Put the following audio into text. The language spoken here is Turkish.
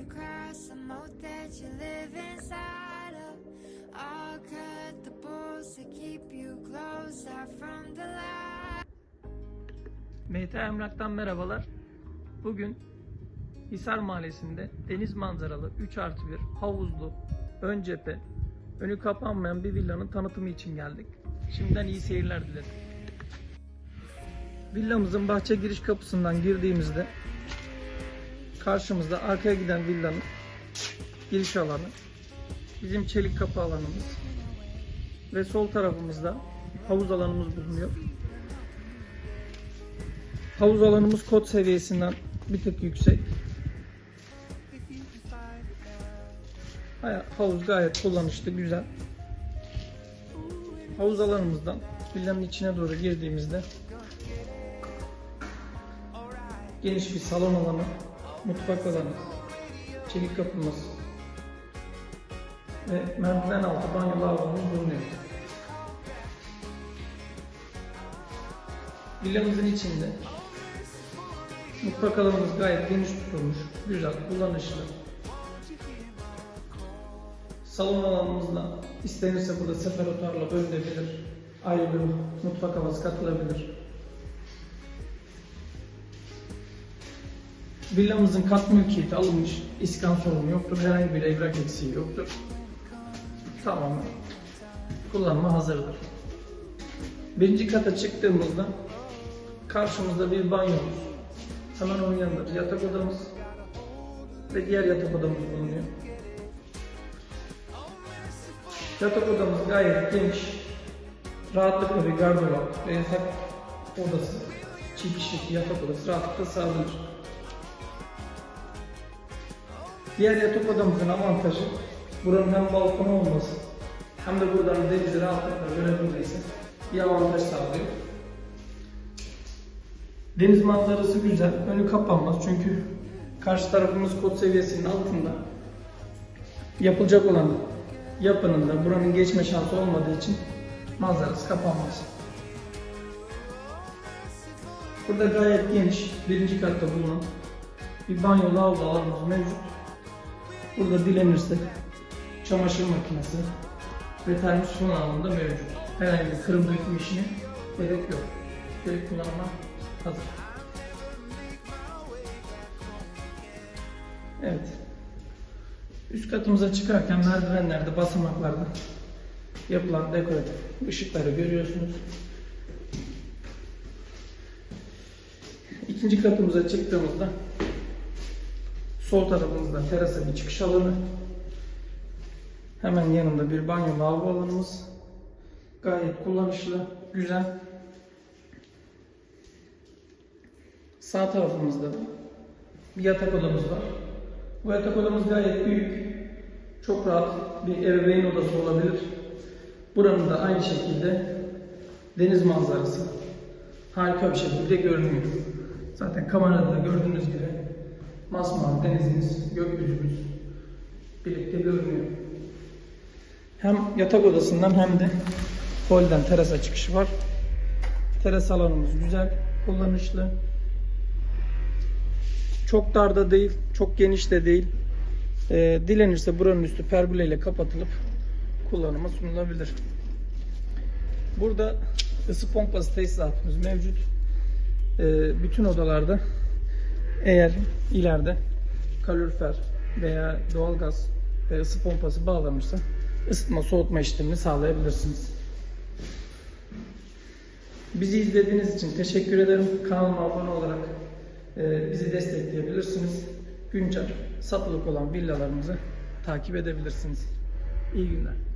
across the moat that you live inside of. I'll cut the bolts to keep you closer from the light. MT Emlak'tan merhabalar. Bugün Hisar Mahallesi'nde deniz manzaralı 3 artı 1 havuzlu ön cephe önü kapanmayan bir villanın tanıtımı için geldik. Şimdiden iyi seyirler dilerim. Villamızın bahçe giriş kapısından girdiğimizde karşımızda arkaya giden villanın giriş alanı, bizim çelik kapı alanımız ve sol tarafımızda havuz alanımız bulunuyor. Havuz alanımız kod seviyesinden bir tık yüksek. Havuz gayet kullanışlı, güzel. Havuz alanımızdan villanın içine doğru girdiğimizde geniş bir salon alanı, mutfak alanı, çelik kapımız ve merdiven altı banyo lavabomuz bulunuyor. Villamızın içinde mutfak alanımız gayet geniş tutulmuş, güzel, kullanışlı. Salon alanımızda istenirse burada seferotarla bölünebilir. Ayrı bir mutfak havası katılabilir. Villamızın kat mülkiyeti alınmış, iskan sorunu yoktur, herhangi bir evrak eksiği yoktur. Tamamen kullanıma hazırdır. Birinci kata çıktığımızda karşımızda bir banyomuz, hemen onun yanında yatak odamız ve diğer yatak odamız bulunuyor. Yatak odamız gayet geniş, rahatlıkla bir gardırop ve yatak odası, çift kişilik yatak odası rahatlıkla sağlanır. Diğer yatak odamızın avantajı buranın hem balkonu olması hem de buradan denizi rahatlıkla görebilmesi bir avantaj sağlıyor. Deniz manzarası güzel, önü kapanmaz çünkü karşı tarafımız kod seviyesinin altında. Yapılacak olan yapının da buranın geçme şansı olmadığı için manzarası kapanmaz. Burada gayet geniş, birinci katta bulunan bir banyo lavabo alanımız mevcut. Burada dilenirse çamaşır makinesi ve termos son alanında mevcut. Herhangi bir kırım döküm işine gerek yok. Direkt kullanıma hazır. Evet. Üst katımıza çıkarken merdivenlerde, basamaklarda yapılan dekoratif ışıkları görüyorsunuz. İkinci katımıza çıktığımızda sol tarafımızda terasa bir çıkış alanı. Hemen yanında bir banyo lavabo alanımız. Gayet kullanışlı, güzel. Sağ tarafımızda da bir yatak odamız var. Bu yatak odamız gayet büyük. Çok rahat bir ebeveyn odası olabilir. Buranın da aynı şekilde deniz manzarası harika bir şekilde görünüyor. Zaten kamerada da gördüğünüz gibi masmavi denizimiz, gökyüzümüz birlikte görünüyor. Hem yatak odasından hem de holden terasa çıkışı var. Teras alanımız güzel, kullanışlı. Çok darda değil, çok geniş de değil. Ee, dilenirse buranın üstü pergole ile kapatılıp kullanıma sunulabilir. Burada ısı pompası tesisatımız mevcut. Ee, bütün odalarda eğer ileride kalorifer veya doğalgaz ve ısı pompası bağlanırsa ısıtma soğutma işlemini sağlayabilirsiniz. Bizi izlediğiniz için teşekkür ederim. Kanalıma abone olarak e, bizi destekleyebilirsiniz. Güncel satılık olan villalarımızı takip edebilirsiniz. İyi günler.